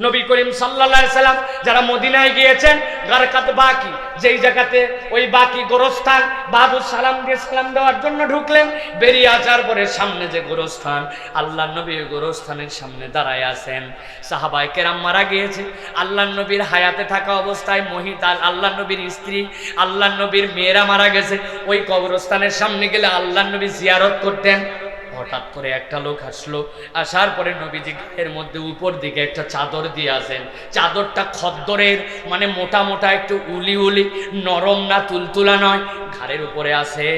নবী করিম আলাইহি সাল্লাম যারা মদিনায় গিয়েছেন গারকাত বাকি? যেই জায়গাতে ওই বাকি গোরস্থান, বাবু সালাম দিয়ে সালাম দেওয়ার জন্য ঢুকলেন, বেরিয়ে আসার পরে সামনে যে গোরস্থান আল্লাহ নবী ওই গোরস্থানের সামনে দাঁড়ায় আছেন। সাহাবাই কেরাম মারা গিয়েছে। আল্লাহ নবীর হায়াতে থাকা অবস্থায় মহিতাল আল্লাহ নবীর স্ত্রী আল্লাহ নবীর মেয়েরা মারা গেছে। ওই কবরস্থানের সামনে গেলে আল্লাহ নবী জিয়ারত করতেন। হঠাৎ করে একটা লোক আসলো আসার পরে নবীজি এর মধ্যে উপর দিকে একটা চাদর দিয়ে আসেন। চাদরটা খদ্দরের মানে মোটা মোটা, একটু উলি উলি, নরম না তুলতুলা নয়। ঘাড়ের উপরে আছে।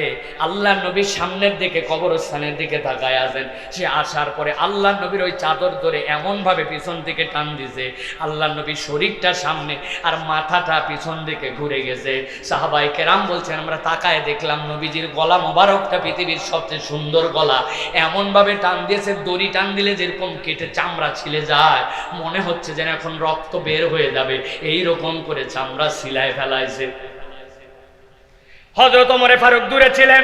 আল্লাহ নবীর সামনের দিকে, কবরস্থানের দিকে তাকায় আসেন সে আসার পরে আল্লাহ নবীর ওই চাদর ধরে এমনভাবে পিছন দিকে টান দিছে। আল্লাহ নবীর শরীরটা সামনে আর মাথাটা পিছন দিকে ঘুরে গেছে। সাহাবাই কেরাম বলছেন, আমরা তাকায় দেখলাম নবীজির গলা মোবারকটা পৃথিবীর সবচেয়ে সুন্দর গলা। এমন ভাবে টান দিয়েছে, দড়ি টান দিলে যেরকম কেটে চামড়া ছিলে যায়। মনে হচ্ছে যেন এখন রক্ত বের হয়ে যাবে। এই রকম করে চামড়া সিলায় ফেলাইছে। হজরত ওমরে ফারুক দূরে ছিলেন,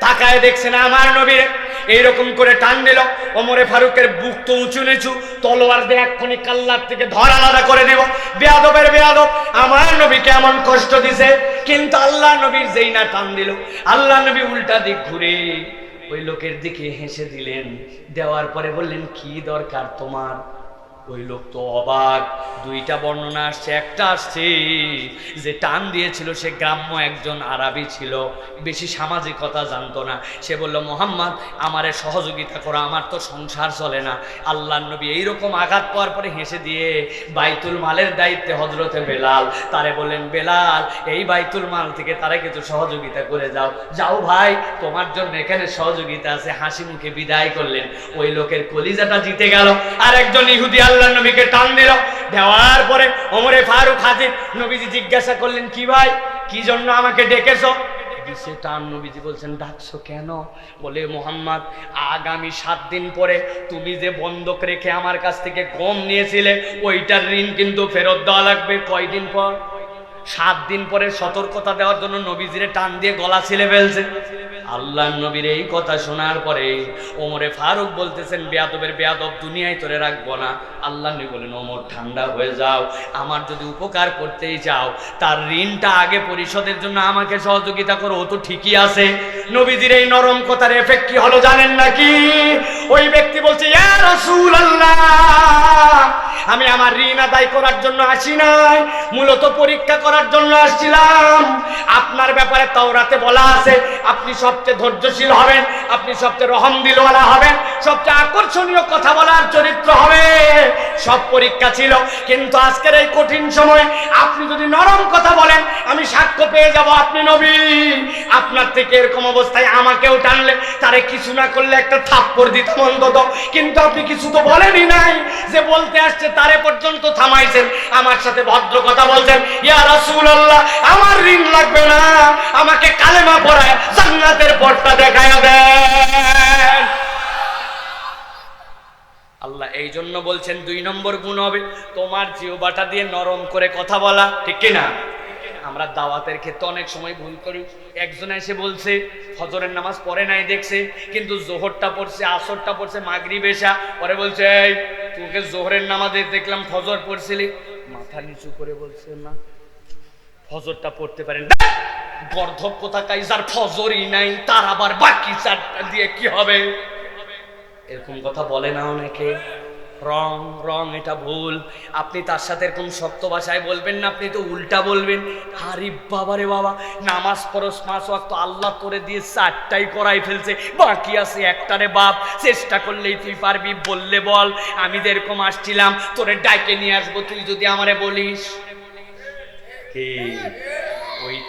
তাকায় দেখছেন আমার নবীর এইরকম করে টান দিল। ওমরে ফারুকের বুক তো উঁচু নিচু, তলোয়ার দিয়ে এক্ষুনি কাল্লার থেকে ধর আলাদা করে দিব। বেয়াদবের বেয়াদব, আমার নবীকে এমন কষ্ট দিছে। কিন্তু আল্লাহ নবীর যেই না টান দিল, আল্লাহ নবী উল্টা দিক ঘুরে ওই লোকের দিকে হেসে দিলেন। দেওয়ার পরে বললেন কি দরকার তোমার? ওই লোক তো অবাক। দুইটা বর্ণনা আসছে, একটা আসছে যে টান দিয়েছিল সে গ্রাম্য একজন আরবি ছিল, বেশি সামাজিকতা জানতো না। সে বলল, মোহাম্মদ, আমারে সহযোগিতা করো, আমার তো সংসার চলে না। আল্লাহ নবী এইরকম আঘাত পাওয়ার পরে হেসে দিয়ে বাইতুল মালের দায়িত্বে হজরতে বেলাল, তারে বললেন, বেলাল, এই বাইতুল মাল থেকে তারা কিছু সহযোগিতা করে যাও। যাও ভাই, তোমার জন্য এখানে সহযোগিতা আছে। হাসি মুখে বিদায় করলেন। ওই লোকের কলিজাটা জিতে গেল। আর একজন ইহুদি আল্লাহ নবীকে টান দিল। দেওয়ার পরে ওমরে ফারুক হাজির। নবীজি জিজ্ঞাসা করলেন, কি ভাই, কি জন্য আমাকে ডেকেছো? নবীজি বলছেন, ডাকছো কেন? বলে, মোহাম্মদ, আগামী সাত দিন পরে তুমি যে বন্ধক রেখে আমার কাছ থেকে গম নিয়েছিলে, ওইটার ঋণ কিন্তু ফেরত দেওয়া লাগবে। কয়দিন পর? সাত দিন পরে সতর্কতা দেওয়ার জন্য নবীজিরে টান দিয়ে গলা ছিলে ফেলছে। আল্লাহ নবীর এই কথা শোনার পরে ওমরে ফারুক বলতেছেন, বেয়াদবের বেয়াদব দুনিয়ায় তোরে রাখব না। আল্লাহ নবী বলেন ওমর, ঠান্ডা হয়ে যাও। আমার যদি উপকার করতেই চাও, তার ঋণটা আগে পরিশোধের জন্য আমাকে সহযোগিতা করো। ও তো ঠিকই আছে। নবীজির এই নরম কথার এফেক্ট কি হলো জানেন নাকি? ওই ব্যক্তি বলছে আমি আমার ঋণ আদায় করার জন্য আসি নাই, মূলত পরীক্ষা করার জন্য আসছিলাম। আপনার ব্যাপারে তাওরাতে বলা আছে, আপনি সবচেয়ে ধৈর্যশীল হবেন, আপনি সবচেয়ে রহম দিলওয়ালা হবেন, সবচেয়ে আকর্ষণীয় কথা বলার চরিত্র হবে। সব পরীক্ষা ছিল, কিন্তু আজকের এই কঠিন সময়ে আপনি যদি নরম কথা বলেন, আমি সাক্ষ্য পেয়ে যাব আপনি নবী। আপনার থেকে এরকম অবস্থায় আমাকেও টানলে, তারে কিছু না করলে একটা থাপ্পড় দিতাম অন্তত। কিন্তু আপনি কিছু তো বলেনই নাই যে বলতে আসছে, তারে পর্যন্ত থামাইছেন। আমার সাথে ভদ্র কথা বলছেন, ইয়া রাসূলুল্লাহ, আমার ঋণ লাগবে না, আমাকে কালেমা পড়ায় জান্নাতের পথটা দেখায় দেন। আল্লাহ এই জন্য বলছেন, দুই নম্বর গুণ হবে তোমার জিওবাটা দিয়ে নরম করে কথা বলা, ঠিক কি না আমরা দাওয়াতের ক্ষেত্রে অনেক সময় ভুল করি। একজন এসে বলছে, ফজরের নামাজ পড়ে নাই দেখছে, কিন্তু জোহরটা পড়ছে, আসরটা পড়ছে মাগরি বেশা পরে বলছে, এই, তোকে জোহরের নামাজে দেখলাম ফজর পড়ছিলি। মাথা নিচু করে বলছে, না, ফজরটা পড়তে পারেন গর্ধব কোথা কাইজার ফজরই নাই, তার আবার বাকি চারটা দিয়ে কি হবে? এরকম কথা বলে না অনেকে। রং রং এটা ভুল। আপনি তার সাথে এরকম শক্ত ভাষায় বলবেন না, আপনি তো উল্টা বলবেন। আরে বাবা রে বাবা, নামাজ পরশ মাস ওয়াক্ত আল্লাহ করে দিয়ে চারটাই করাই ফেলছে। বাকি আছে একটা রে বাপ, চেষ্টা করলেই তুই পারবি, বললে বল। আমি তো এরকম আসছিলাম, তোরে ডাইকে নিয়ে আসব, তুই যদি আমারে বলিস।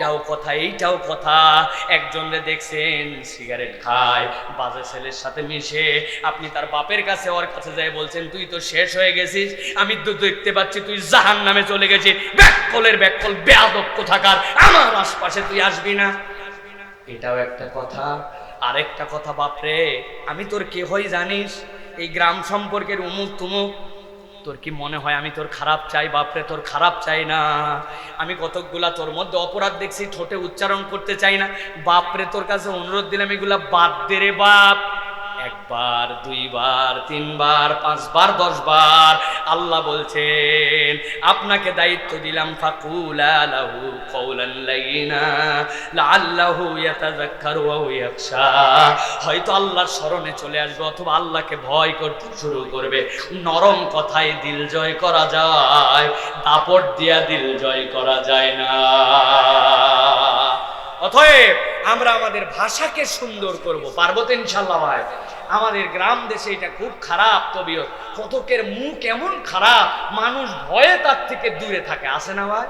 ওইটাও কথা, এইটাও কথা। একজনরে দেখছেন, সিগারেট খায়, বাজে ছেলের সাথে মিশে। আপনি তার বাপের কাছে ওর কাছে যাই বলছেন, তুই তো শেষ হয়ে গেছিস, আমি তো দেখতে পাচ্ছি তুই জাহান নামে চলে গেছিস। ব্যাককলের ব্যাককল বেয়াদব থাকার আমার আশপাশে তুই আসবি না। এটাও একটা কথা। আরেকটা কথা, বাপরে, আমি তোর কে হই জানিস? এই গ্রাম সম্পর্কের উমুক তুমুক তোর কি মনে হয় আমি তোর খারাপ চাই? বাপরে, তোর খারাপ চাই না। আমি কতকগুলা তোর মধ্যে অপরাধ দেখছি, ঠোঁটে উচ্চারণ করতে চাই না। বাপরে, তোর কাছে অনুরোধ দিলাম, এগুলা বাদ দে রে বাপ। একবার, দুইবার, তিনবার, পাঁচবার, দশবার আল্লাহ বলছেন, আপনাকে দায়িত্ব দিলাম, ফাকুলা লাহু কওলান লাইনা লাআল্লাহু ইয়াতাযাক্কারু ওয়া ইয়াখশা। হয়তো আল্লাহর স্মরণে চলে আসবে অথবা আল্লাহকে ভয় করতে শুরু করবে। নরম কথায় দিল জয় করা যায়, দাপট দিয়া দিল জয় করা যায় না। অতএব আমরা আমাদের ভাষাকে সুন্দর করব, পারব তো ইনশাল্লাহ ভাই। আমাদের গ্রাম দেশে এটা খুব খারাপ তবিয়ত। কতকের মুখ এমন খারাপ, মানুষ ভয়ে তার থেকে দূরে থাকে। আসে না ভাই?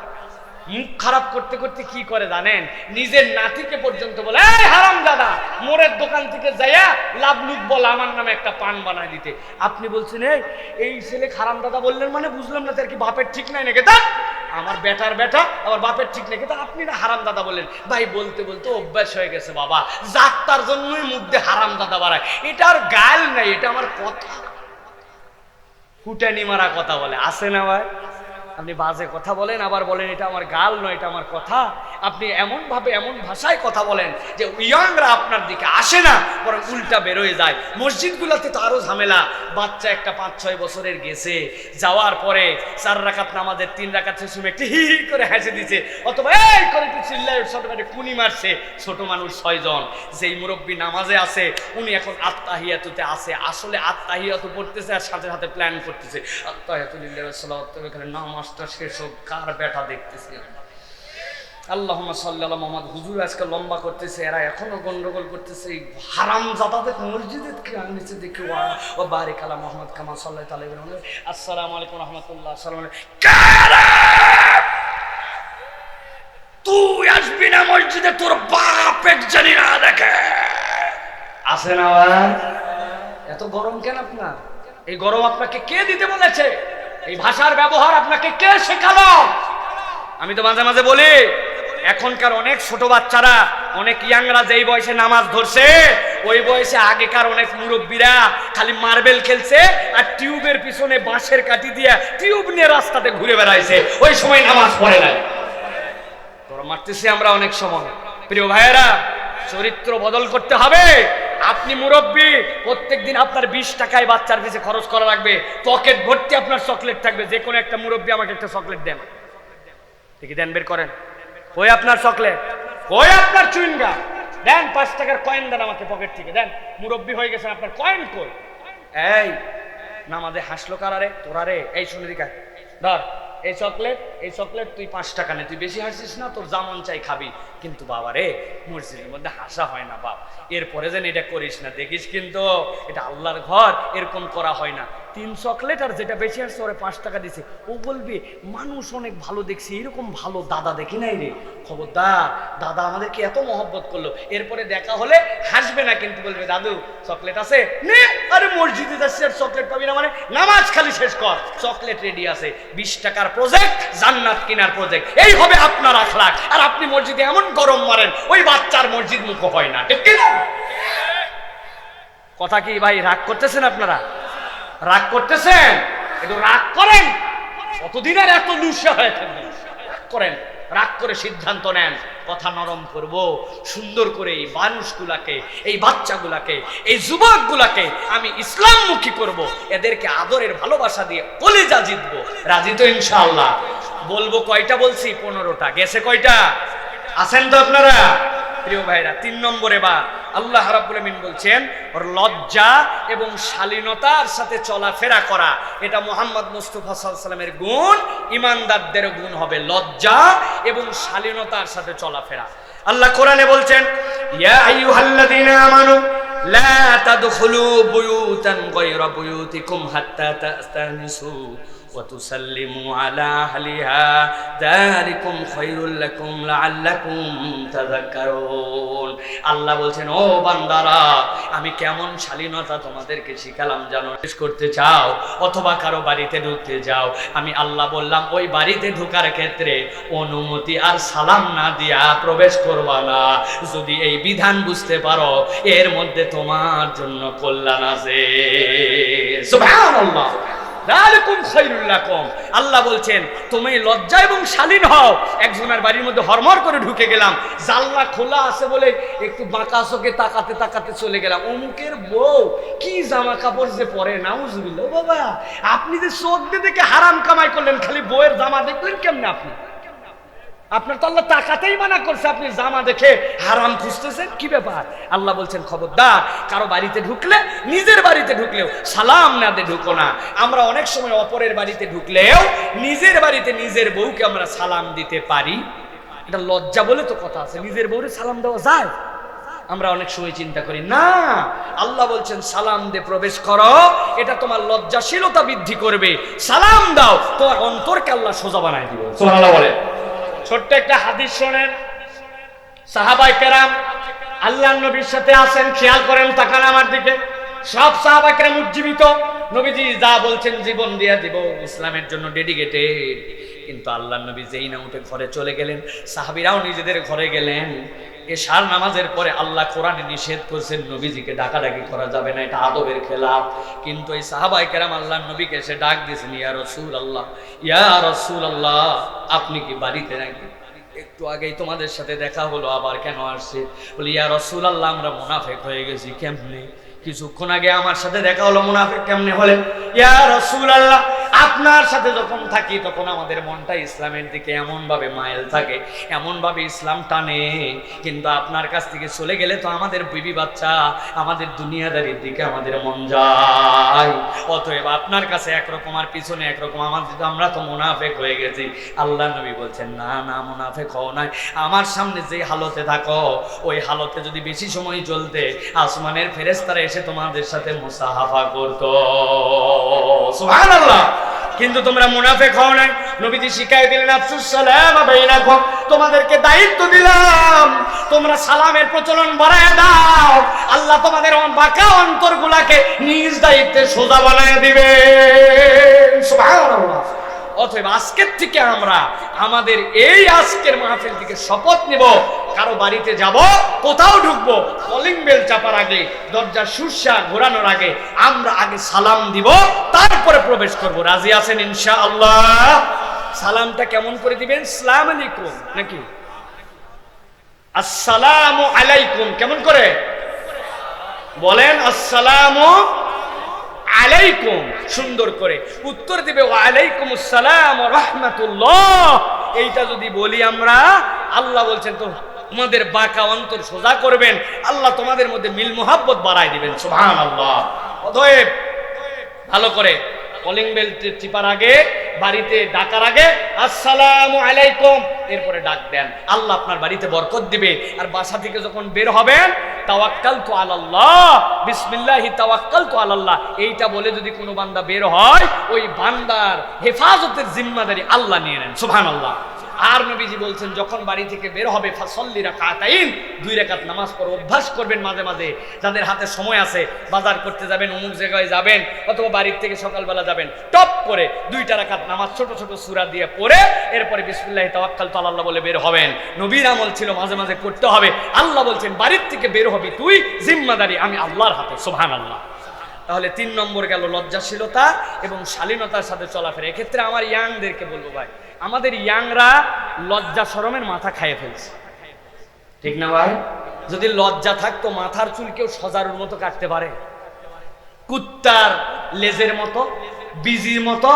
মুখ খারাপ করতে করতে কি করে জানেন? নিজের নাতিকে পর্যন্ত বলে হারাম দাদা মোরের দোকান থেকে যাইয়া লাভ লুক বল আমার নামে একটা পান বানায় দিতে। আপনি বলছেন, এই এই ছেলে হারাম দাদা বললেন মানে বুঝলাম না, তার কি বাপের ঠিক নাই নাকি? তা, আমার বেটার বেটা, আবার বাপের ঠিক নাকি? তা, আপনি না হারাম দাদা বললেন। ভাই, বলতে বলতে অভ্যাস হয়ে গেছে বাবা। যাক, তার জন্যই মুখ দিয়ে হারাম দাদা বাড়ায়। এটা আর গাল নাই, এটা আমার কথা। ফুটানি মারা কথা বলে। আসে না ভাই? আপনি বাজে কথা বলেন আবার বলেন এটা আমার গাল নয় এটা আমার কথা। আপনি এমন ভাবে এমন ভাষায় কথা বলেন যে ইয়াংরা আপনার দিকে আসে না, বরং উল্টা বেরোয় যায়। মসজিদগুলোতে তো আরও ঝামেলা। বাচ্চা একটা পাঁচ, ছয় বছরের গেছে, যাওয়ার পরে চার রাকাত নামাজের, তিন রাকাত শেষ সময় একটি হি করে হেসে দিছে। অথবা এই করে একটু চিল্লাই ছোট মানে কুনি মারছে। ছোট মানুষ ছয়জন যেই মুরব্বী নামাজে আছে, উনি এখন আত্মাহিয়াতুতে আছে। আসলে আত্মাহিয়াতু পড়তেছে আর সাথে সাথে প্ল্যান করতেছে। আত্মাহিয়াতুলিল্লাহ সাল্লাল্লাহু এখানে নামাজটা শেষ হোক, কার বেটা দেখতেছি আমরা? আল্লাহ সাল্লাহ মোহাম্মদ হুজুর আজকে লম্বা করতেছে এরা এখনও গন্ডগোল করতেছে এই হারাম জাদাদের মসজিদে নিচে দেখে ও বারিক আলা মোহাম্মদ কামা সাল্লাহ তালে আসসালামু আলাইকুম রহমতুল্লাহ আসসালাম তুই আসবি না মসজিদে তোর বাপ এক জানি না দেখে। আসে না? এত গরম কেন আপনার? এই গরম আপনাকে কে দিতে বলেছে? এই ভাষার ব্যবহার আপনাকে কে শেখালো? আমি তো মাঝে মাঝে বলি এখনকার অনেক ছোট বাচ্চারা, অনেক ইয়াংরা যেই বয়সে নামাজ ধরছে, ওই বয়সে আগেকার অনেক মুরব্বীরা খালি মার্বেল খেলছে আর টিউবের পিছনে বাঁশের কাটি দিয়া টিউব নিয়ে রাস্তাতে ঘুরে বেড়াইছে। ওই সময় নামাজ পড়ে নাই। তোরা মারতেছি আমরা অনেক সময়। প্রিয় ভাইয়েরা, চরিত্র বদল করতে হবে। আপনি মুরব্বী, প্রত্যেকদিন আপনার বিশ টাকায় বাচ্চার পিছে খরচ করা লাগবে। পকেট ভর্তি আপনার চকলেট থাকবে। যে কোনো একটা মুরব্বী আমাকে একটা চকলেট দেন। ঠিকই দেন, বের করেন। কই আপনার চকলেট? কই আপনার চুইনগা? দেন পাঁচ টাকার কয়েন দেন আমাকে পকেট থেকে। দেন, মুরব্বী হয়ে গেছেন, আপনার কয়েন কই? এই, নামাজে হাসলো কারারে তোরারে এই শুনে দিকা। ধর, এই চকলেট এই চকলেট তুই পাঁচ টাকা নে। তুই বেশি হাসিস না, তোর জামন চাই খাবি। কিন্তু বাবা রে, মসজিদের মধ্যে হাসা হয় না বাপ। এরপরে যেন এটা করিস না। দেখিস কিন্তু, এটা আল্লাহর ঘর, এরকম করা হয় না। তিন চকলেট আর যেটা বেশি আসছে ওরে পাঁচ টাকা দিছে। ও বলবে মানুষ অনেক ভালো দেখছি এরকম ভালো দাদা দেখি নাই রে। খবরদার দাদা আমাদেরকে এত মহব্বত করল এরপরে দেখা হলে হাসবে না কিন্তু বলবে দাদু চকলেট আছে? নে আরে মসজিদে যাচ্ছি আর চকলেট পাবি না মানে নামাজ খালি শেষ কর। চকলেট রেডি আছে বিশ টাকার প্রজেক্ট জান্নাত কেনার প্রজেক্ট এই হবে আপনার আখলাখ। আর আপনি মসজিদে এমন গরম মারেন ওই বাচ্চার মসজিদ মুখ হয় না। ঠিক না? কথা কি ভাই রাগ করতেছেন আপনারা? রাগ করতেছেন? একটু রাগ করেন। কতদিন আর এত লুসে হয়ে রাগ করেন, রাগ করে সিদ্ধান্ত নেন। কথা নরম করব, সুন্দর করে এই মানুষগুলাকে, এই বাচ্চাগুলাকে, এই যুবকগুলাকে আমি ইসলামমুখী করব। এদেরকে আদরের ভালোবাসা দিয়ে কলেজা জিতবো। রাজি তো ইনশাআল্লাহ। বলব কয়টা বলছি? পনেরোটা। গেছে কয়টা? আছেন তো আপনারা? প্রিয় ভাইরা, তিন নম্বরে বা আল্লাহ আমিন বলছেন, ওর লজ্জা এবং শালীনতার সাথে চলাফেরা করা, এটা মোহাম্মদ মুস্তফা সাল্লামের গুণ, ইমানদারদের গুণ হবে লজ্জা এবং শালীনতার সাথে চলাফেরা। আল্লাহ কোরআনে বলছেন, ইয়া লা তাদখুলু বুয়ুতান গায়রা বুয়ুতিকুম হাত্তা তাস্তানিসু। وتسلموا على أهلها ذلكم خير لكم لعلكم تذكرون আল্লাহ বলছেন ও বান্দারা আমি কেমন শালীনতা তোমাদেরকে শিখালাম জানো শেষ করতে চাও অথবা কারো বাড়িতে ঢুকতে যাও আমি আল্লাহ বললাম ওই বাড়িতে ঢোকার ক্ষেত্রে অনুমতি আর সালাম না দিয়া প্রবেশ করবা না যদি এই বিধান বুঝতে পারো এর মধ্যে তোমার জন্য কল্যাণ আছে সুবহানাল্লাহ যালিকুম খায়রুল লাকুম আল্লাহ বলছেন, তুমি লজ্জা এবং শালীন হও। একজনের বাড়ির মধ্যে হরমর করে ঢুকে গেলাম। জাল্লা খোলা আছে বলে একটু বাঁকা চোখে তাকাতে তাকাতে চলে গেলাম। অমুকের বউ কি জামা কাপড় যে পরে নাউজ ও বাবা। আপনি যে চোখ দিয়ে দেখে হারাম কামাই করলেন, খালি বউয়ের জামা দেখলেন কেমনে আপনি? আপনার তো আল্লাহ তাকাতেই মানা করছে, আপনি জামা দেখে হারাম খুঁজতেছেন, কি ব্যাপার? আল্লাহ বলছেন, খবরদার, কারও বাড়িতে ঢুকলে, নিজের বাড়িতে ঢুকলেও সালাম না ঢুকো না। আমরা অনেক সময় অপরের বাড়িতে ঢুকলেও নিজের বাড়িতে নিজের বউকে আমরা সালাম দিতে পারি। এটা লজ্জা বলে তো কথা আছে, নিজের বউরে সালাম দেওয়া যায়? আমরা অনেক সময় চিন্তা করি, না, আল্লাহ বলছেন, সালাম দে, প্রবেশ করো, এটা তোমার লজ্জাশীলতা বৃদ্ধি করবে। সালাম দাও, তোমার অন্তরকে আল্লাহ সোজা বানায় দিবে। সুবহানাল্লাহ বলে। ছোট্ট একটা হাদিস শোনেন। সাহাবাই কেরাম আল্লাহ নবীর সাথে আসেন খেয়াল করেন, তাকান আমার দিকে। সব সাহাবাই কেরাম উজ্জীবিত। নবীজি যা বলছেন জীবন দিয়া দিব, ইসলামের জন্য ডেডিকেটেড কিন্তু আল্লাহ নবী যেই না উঠে ঘরে চলে গেলেন, সাহাবিরাও নিজেদের ঘরে গেলেন। এশার নামাজের পরে আল্লাহ কোরআনে নিষেধ করছেন, নবীজিকে ডাকাডাকি করা যাবে না, এটা আদবের খেলাফ। কিন্তু এই সাহাবাই কেরাম আল্লাহ নবীকে এসে ডাক দিয়েছেন, ইয়া রসুল আল্লাহ ইয়া রসুল আল্লাহ আপনি কি বাড়িতে নাকি? একটু আগেই তোমাদের সাথে দেখা হলো, আবার কেন আসছে? বলি, ইয়া রসুল আল্লাহ আমরা মুনাফেক হয়ে গেছি, কেমনে? কিছুক্ষণ আগে আমার সাথে দেখা হলো মুনাফেক কেমনে হলে ইয়া রসুল আল্লাহ আপনার সাথে যখন থাকি তখন আমাদের মনটা ইসলামের দিকে এমন ভাবে মাইল থাকে এমন ভাবে ইসলাম টানে। কিন্তু আপনার কাছ থেকে চলে গেলে তো আমাদের বিবি বাচ্চা, আমাদের দুনিয়াদারির দিকে আমাদের মন যায়। অতএব আপনার কাছে একরকম আর পিছনে একরকম, আমাদের আমরা তো মুনাফেক হয়ে গেছি। আল্লাহ নবী বলছেন, না না, মুনাফেক হও নাই। আমার সামনে যে হালতে থাকো, ওই হালতে যদি বেশি সময় চলতে, আসমানের ফেরেস্তারা এসে তোমাদের সাথে মুসাহাফা করতো। সুবহানাল্লাহ। কিন্তু তোমরা মুনাফেক হও নাই। নবীজি শিখাই দিলেন, আফসুস সালাম বাইনাকুম। তোমাদেরকে দায়িত্ব দিলাম। তোমরা সালামের প্রচলন বাড়ায় দাও। আল্লাহ তোমাদের বাঁকা অন্তরগুলাকে নিজ দায়িত্বে সোজা বানায় দিবে সুবহানাল্লাহ। অতএব আজকের থেকে আমরা আমাদের এই আজকের মাহফিল থেকে শপথ নিব। কারও বাড়িতে যাব, কোথাও ঢুকবো কলিং বেল চাপার আগে দরজা সুরসা ঘোরানোর আগে আমরা আগে সালাম দিব, তারপরে প্রবেশ করব। রাজি আছেন ইনশা আল্লাহ সালামটা কেমন করে দিবেন? সালাম আলাইকুম, নাকি? আসসালামু আলাইকুম, কেমন করে? বলেন, আসসালামু আলাইকুম। সুন্দর করে উত্তর দিবে ওয়ালাইকুম আসসালাম রাহমাতুল্লাহ। এইটা যদি বলি আমরা, আল্লাহ বলছেন তো, তোমাদের বাঁকা অন্তর সোজা করবেন, আল্লাহ তোমাদের মধ্যে মিল মোহাব্বত বাড়ায় দিবেন। সুবহানাল্লাহ। অতএব, ভালো করে কলিং বেল টিপার আগে বাড়িতে ডাকার আগে, আসসালামু আলাইকুম। এরপরে ডাক দেন। আল্লাহ আপনার বাড়িতে বরকত দিবে। আর বাসা থেকে যখন বের হবেন তাওয়াক্কাল তো আলাল্লাহ। বিসমিল্লাহি তাওয়াক্কাল তো আলাল্লাহ। এইটা বলে যদি কোনো বান্দা বের হয়, ওই বান্দার হেফাজতের জিম্মাদারি আল্লাহ নিয়ে নেন। সুবহানাল্লাহ। আর নবীজি বলছেন, যখন বাড়ি থেকে বের হবে ফাসল্লিরা রাকাতাইন, দুই রাকাত নামাজ পড়ো অভ্যাস করবেন মাঝে মাঝে। যাদের হাতে সময় আছে, বাজার করতে যাবেন, অমুক জায়গায় যাবেন, অথবা বাড়ির থেকে সকালবেলা যাবেন, টপ করে দুইটা রাকাত নামাজ, ছোট ছোট সূরা দিয়ে পড়ে, এরপরে বিসমিল্লাহি তাওয়াক্কাল তো আল্লাহ বলে বের হবেন। নবীর আমল ছিল মাঝে মাঝে করতে হবে। আল্লাহ বলছেন, বাড়ির থেকে বের হবি তুই, জিম্মাদারি আমি আল্লাহর হাতে, সুবহানাল্লাহ। তাহলে তিন নম্বর গেল লজ্জাশীলতা এবং শালীনতার সাথে চলাফেরা। এক্ষেত্রে আমার ইয়াংদেরকে বলব ভাই, আমাদের ইয়াংরা লজ্জা শরমের মাথা খাইয়ে ফেলছে। ঠিক না ভাই? যদি লজ্জা থাকতো মাথার চুল কেউ সজারুর মতো কাটতে পারে। কুত্তার লেজের মতো, বিজির মতো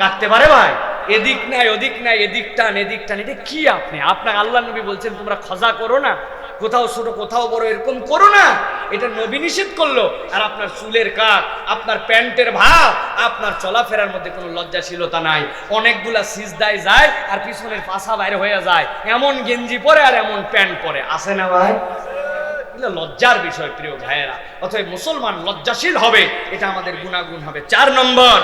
কাটতে পারে ভাই। এদিক নাই, ওদিক নাই, এদিক টান এদিক টান। এটা কি আপনি? আপনার আল্লাহ নবী বলছেন, তোমরা খজা করো না। কোথাও ছোট, কোথাও বড়, এরকম করো না। এটা নবী নিষেধ করল। আর আপনার চুলের কাক, আপনার প্যান্টের ভাব আপনার চলাফেরার মধ্যে কোনো লজ্জাশীলতা নাই। অনেকগুলা সিজদায় যায় আর পিছনের পাশা বাইরে হয়ে যায়। এমন গেঞ্জি পরে আর এমন প্যান্ট পরে। আসে না ভাই? লজ্জার বিষয়, প্রিয় ভাইয়েরা। অথবা মুসলমান লজ্জাশীল হবে, এটা আমাদের গুণাগুণ হবে। চার নম্বর,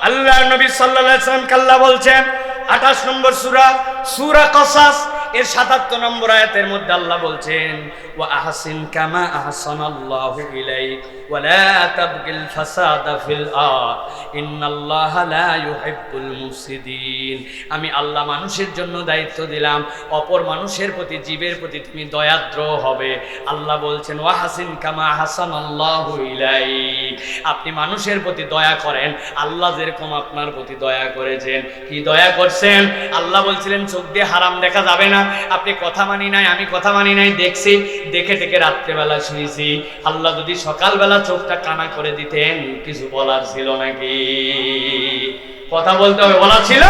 আল্লাহ নবী সাল্লাল্লাহু আলাইহি কাল্লা বলছেন, আঠাশ নম্বর সুরা সুরা কসাস। এর সাতাত্তর নম্বর আয়াতের মধ্যে আল্লাহ বলছেন, ওয়া আহসিন কামা আহসানাল্লাহু ইলাইক ওয়ালা তাবগিল ফাসাদা ফিল আরদ, ইন্নাল্লাহা লা ইউহিব্বুল মুফসিদিন। আমি আল্লাহ মানুষের জন্য দায়িত্ব দিলাম, অপর মানুষের প্রতি, জীবের প্রতি তুমি দয়াদ্র হবে। আল্লাহ বলছেন, ওয়া হাসিন কামা আহসানাল্লাহু ইলাইক। আপনি মানুষের প্রতি দয়া করেন, আল্লাহ যেরকম আপনার প্রতি দয়া করেছেন। কি দয়া করছেন? আল্লাহ বলছিলেন, চোখ দিয়ে হারাম দেখা যাবে না। আপনি কথা মানি নাই, আমি কথা মানি নাই, দেখছি, দেখে দেখে রাত্রেবেলা শুয়েছি আল্লাহ যদি সকালবেলা চোখটা কানা করে দিতেন, কিছু বলার ছিল নাকি? কথা বলতে হবে বলা ছিল?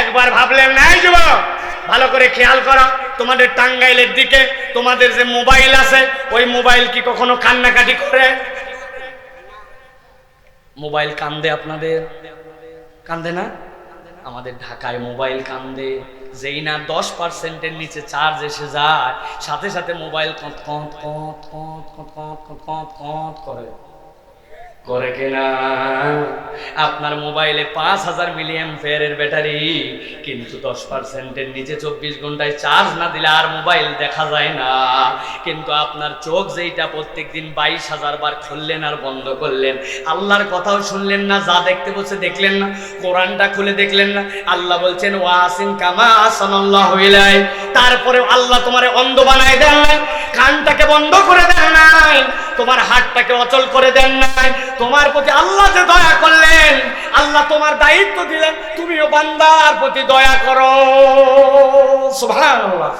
একবার ভাবলেন নাই যুবক, ভালো করে খেয়াল করো, তোমাদের টাঙ্গাইলের দিকে, তোমাদের যে মোবাইল আছে, ওই মোবাইল কি কখনো কান্নাকাটি করে? মোবাইল কান্দে আপনাদের? কান্দে না? আমাদের ঢাকায় মোবাইল কান্দে। যেই না দশ পার্সেন্টের নিচে চার্জ এসে যায়, সাথে সাথে মোবাইল কত কত কত কত কত কত কত কত করে। করে কিনা? আপনার মোবাইলে পাঁচ হাজার মিলিয়ন ফেয়ারের ব্যাটারি, কিন্তু দশ পার্সেন্টের নিচে চব্বিশ ঘন্টায় চার্জ না দিলে আর মোবাইল দেখা যায় না। কিন্তু আপনার চোখ যেইটা প্রত্যেক দিন বাইশ হাজার বার খুললেন আর বন্ধ করলেন, আল্লাহর কথাও শুনলেন না, যা দেখতে বসে দেখলেন না, কোরআনটা খুলে দেখলেন না। আল্লাহ বলছেন ওয়াসিন কামা আসানাল্লাহ হইলাই তারপরে আল্লাহ তোমার অন্ধ বানায় দেন নাই, কানটাকে বন্ধ করে দেন নাই, তোমার হাতটাকে অচল করে দেন নাই, তোমার প্রতি আল্লাহ যে দয়া করলেন, আল্লাহ তোমার দায়িত্ব দিলেন, তুমিও বান্দার প্রতি দয়া করো। সুবহানাল্লাহ।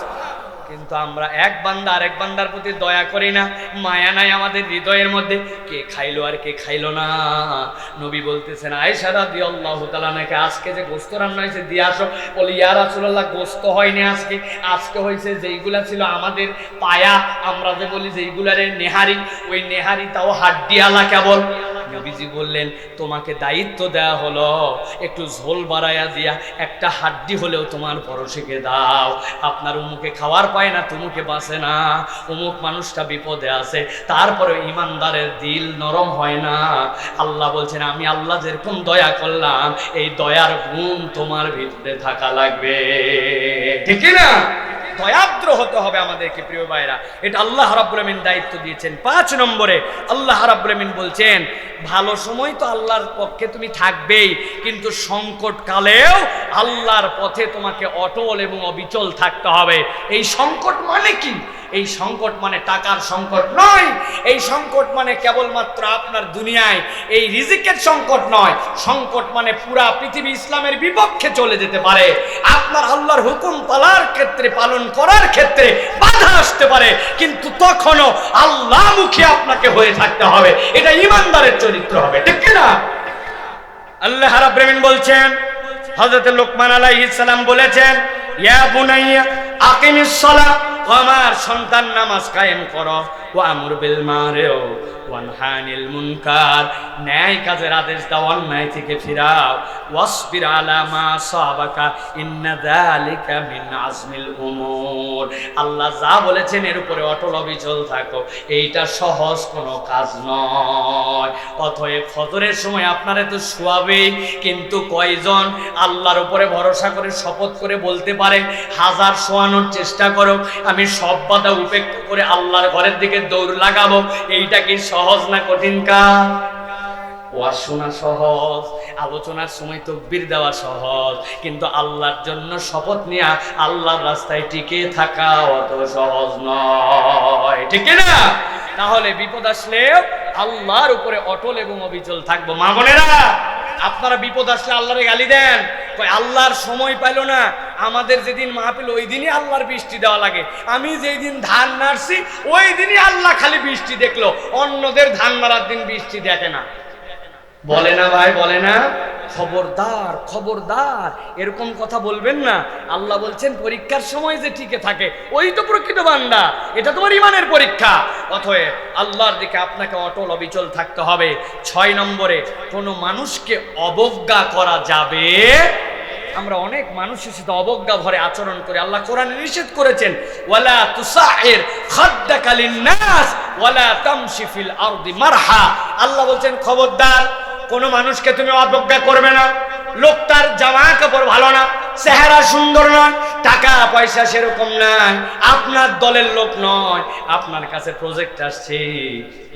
কিন্তু আমরা এক বান্দা আরেক বান্দার প্রতি দয়া করি না, মায়া নাই আমাদের হৃদয়ের মধ্যে। কে খাইলো আর কে খাইলো না? নবী বলতেছেন, আয়েশা রাদিয়াল্লাহু তাআলা নাকি আজকে যে গোস্ত রান্না হয়েছে, দিয়ে আসো। বলি, ইয়া রাসূলুল্লাহ গোস্ত হয়নি আজকে। আজকে হয়েছে যেইগুলা ছিল আমাদের পায়া। আমরা যে বলি যেইগুলারে নেহারি, ওই নেহারি তাও হাড্ডিয়ালা কেবল। নবীজি বললেন, তোমাকে দায়িত্ব দেয়া হলো, একটু ঝোল বাড়াইয়া দিয়া, একটা হাড্ডি হলেও তোমার পরশিকে দাও। আপনার উমুকে খাওয়ার পায় না, তুমুকে বাঁচে না। অমুক মানুষটা বিপদে আছে তারপরে ইমানদারের দিল নরম হয় না। আল্লাহ বলছেন, আমি আল্লাহ যেরকম দয়া করলাম, এই দয়ার গুণ তোমার ভিতরে থাকা লাগবে। ঠিক না দয়াদ্র হতে হবে আমাদেরকে, প্রিয় ভাইরা এটা আল্লাহ রাবুলামিন দায়িত্ব দিয়েছেন। পাঁচ নম্বরে আল্লাহ রাবুলামিন বলছেন, ভালো সময় তো আল্লাহর পক্ষে তুমি থাকবেই, কিন্তু সংকটকালেও আল্লাহর পথে তোমাকে অটল এবং অবিচল থাকতে হবে। এই সংকট মানে কি? এই সংকট মানে টাকার সংকট নয়। এই সংকট মানে কেবলমাত্র আপনার দুনিয়ায়। এই রিজিকের সংকট নয়। সংকট মানে পুরা পৃথিবী ইসলামের বিপক্ষে চলে যেতে পারে। আপনার আল্লাহর হুকুম পালার ক্ষেত্রে, পালন করার ক্ষেত্রে বাধা আসতে পারে। কিন্তু তখনও আল্লাহমুখী আপনাকে হয়ে থাকতে হবে। এটা ইমানদারের চরিত্র হবে, ঠিক না? আল্লাহ রাব্বিন বলছেন, হযরত লোকমান আলাইহিস সালাম বলেছেন, ইয়া বুনাইয়া আকিমিস ও আমার সন্তান নামাজ কায়েম করো। ও আমর বিল মারেও ন্যায় কাজের আদেশ দাও থেকে ফিরাও। মা আল্লাহ যা বলেছেন এর উপরে অটল অবিচল থাকো। এইটা সহজ কোনো কাজ নয়। অতএব ফজরের সময় আপনারা তো শোয়াবেই কিন্তু কয়জন আল্লাহর উপরে ভরসা করে, শপথ করে বলতে পারে, হাজার শোয়ানোর চেষ্টা করো। আমি সব বাধা উপেক্ষা করে আল্লাহর ঘরের দিকে দৌড় লাগাবো। এইটা কি সহজ না কঠিন কাজ? ওয়াজ শোনা সহজ, আলোচনার সময় তকবির দেওয়া সহজ। কিন্তু আল্লাহর জন্য শপথ নেওয়া আল্লাহর রাস্তায় টিকে থাকা অত সহজ নয়। ঠিক না তাহলে বিপদ আসলেও আল্লাহর উপরে অটল এবং অবিচল থাকব। মা বোনেরা, আপনারা বিপদ আসলে আল্লাহরে গালি দেন। আল্লাহর সময় পাইল না আমাদের যেদিন মাহফিল, ওই দিনই আল্লাহর বৃষ্টি দেওয়া লাগে। আমি যেই দিন ধান নাড়ছি, ওই দিনই আল্লাহ খালি বৃষ্টি দেখল। অন্যদের ধান মারার দিন বৃষ্টি দেখে না। বলে না ভাই, বলে না। খবরদার খবরদার। এরকম কথা বলবেন না। আল্লাহ বলছেন, পরীক্ষার সময় যে টিকে থাকে, ওই তো প্রকৃত বান্দা। এটা তোমার ইমানের পরীক্ষা। অতএব আল্লাহর দিকে আপনাকে অটল অবিচল থাকতে হবে। ছয় নম্বরে, কোনো মানুষকে অবজ্ঞা করা যাবে আমরা অনেক মানুষের সাথে অবজ্ঞা ভরে আচরণ করে। আল্লাহ কোরআনে নিষেধ করেছেন, ওয়ালা তুসাইর খাদ্দাকা লিন্নাস, ওয়ালা তামশি ফিল আরদি মারহা। আল্লাহ বলছেন, খবরদার, কোন মানুষকে তুমি অবজ্ঞা করবে না। লোকটার জামা কাপড় ভালো না, চেহারা সুন্দর নয় টাকা পয়সা সেরকম নাই। আপনার দলের লোক নয়। আপনার কাছে প্রজেক্ট আসছে।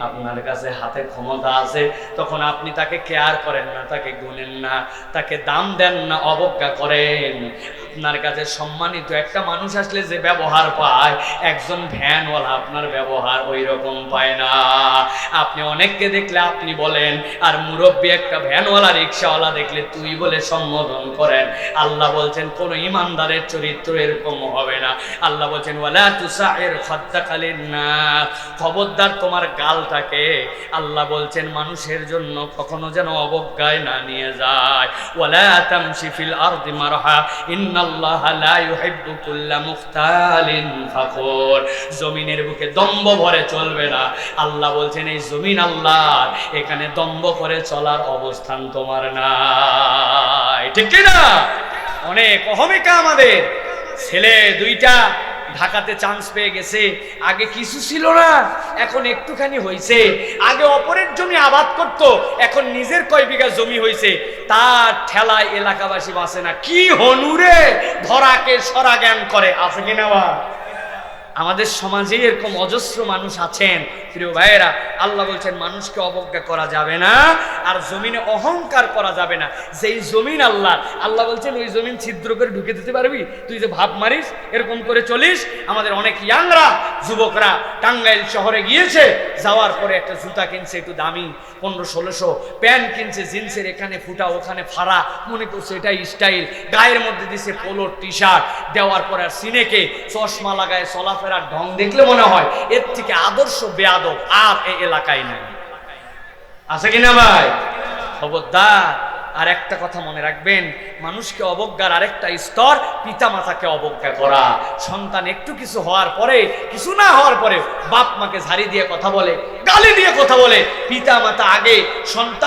আপনার কাছে হাতে ক্ষমতা আছে, তখন আপনি তাকে কেয়ার করেন না, তাকে গুনেন না, তাকে দাম দেন না, অবজ্ঞা করেন। আপনার কাছে সম্মানিত একটা মানুষ আসলে যে ব্যবহার পায়, একজন ভ্যানওয়ালা আপনার ব্যবহার ওই রকম পায় না। আপনি অনেককে দেখলে আপনি বলেন, আর মুরব্বী একটা ভ্যানওয়ালা রিক্সাওয়ালা দেখলে তুই বলে সম্বোধন করেন। আল্লাহ বলছেন, কোন ইমানদারের চরিত্র এরকম হবে না। আল্লাহ বলছেন, ওয়ালা তুসাইর খাদ্দাকালীন না খবরদার তোমার গালটাকে আল্লাহ বলছেন, মানুষের জন্য কখনো যেন অবজ্ঞায় না নিয়ে যায়। ওয়ালা তামশি ফিল আরদি মারহা, ইন্নাল্লাহা মুখতালিন ফাখুর। জমিনের বুকে দম্ভ ভরে চলবে না। আল্লাহ বলছেন, এই জমিন আল্লাহ এখানে দম্ভ করে চলার অবস্থান তোমার নাই। ঠিক না অনেক অহমিকা আমাদের। ছেলে দুইটা ঢাকাতে চান্স পেয়ে গেছে। আগে কিছু ছিল না, এখন একটুখানি হয়েছে আগে অপরের জমি আবাদ করত, এখন নিজের কয় বিঘা জমি হয়েছে তার ঠেলায় এলাকাবাসী বাসে না। কি হনুরে ধরাকে সরা জ্ঞান করে, আছে কিনা আমাদের সমাজে এরকম অজস্র মানুষ আছেন প্রিয় ভাইয়েরা, আল্লাহ বলছেন, মানুষকে অবজ্ঞা করা যাবে না আর জমিনে অহংকার করা যাবে না। যেই জমিন আল্লাহ আল্লাহ বলছেন, ওই জমিন ছিদ্র করে ঢুকে দিতে পারবি? তুই যে ভাব মারিস, এরকম করে চলিস, আমাদের অনেক ইয়াংরা, যুবকরা টাঙ্গাইল শহরে গিয়েছে, যাওয়ার পরে একটা জুতা কিনছে, একটু দামি, পনেরো, ষোলোশো, প্যান্ট কিনছে, জিন্সের এখানে ফুটা, ওখানে ফাড়া, মনে করছে এটাই স্টাইল, গায়ের মধ্যে দিছে পোলোর টি শার্ট দেওয়ার পরে আর সিনেকে চশমা লাগায় চলাফেরার ঢং দেখলে মনে হয়, এর থেকে আদর্শ বেয়াদব আর এই এলাকায় নেই। আছে কিনা ভাই? খবরদার, আর একটা কথা মনে রাখবেন, মানুষকে অবজ্ঞার আরেকটা স্তর পিতা মাতাকে অবজ্ঞা করা। সন্তান একটু কিছু হওয়ার পরে, কিছু না হওয়ার পরে বাপ মাকে ঝাড়ি দিয়ে কথা বলে, গালি দিয়ে কথা বলে। পিতা মাতা আগে সন্তান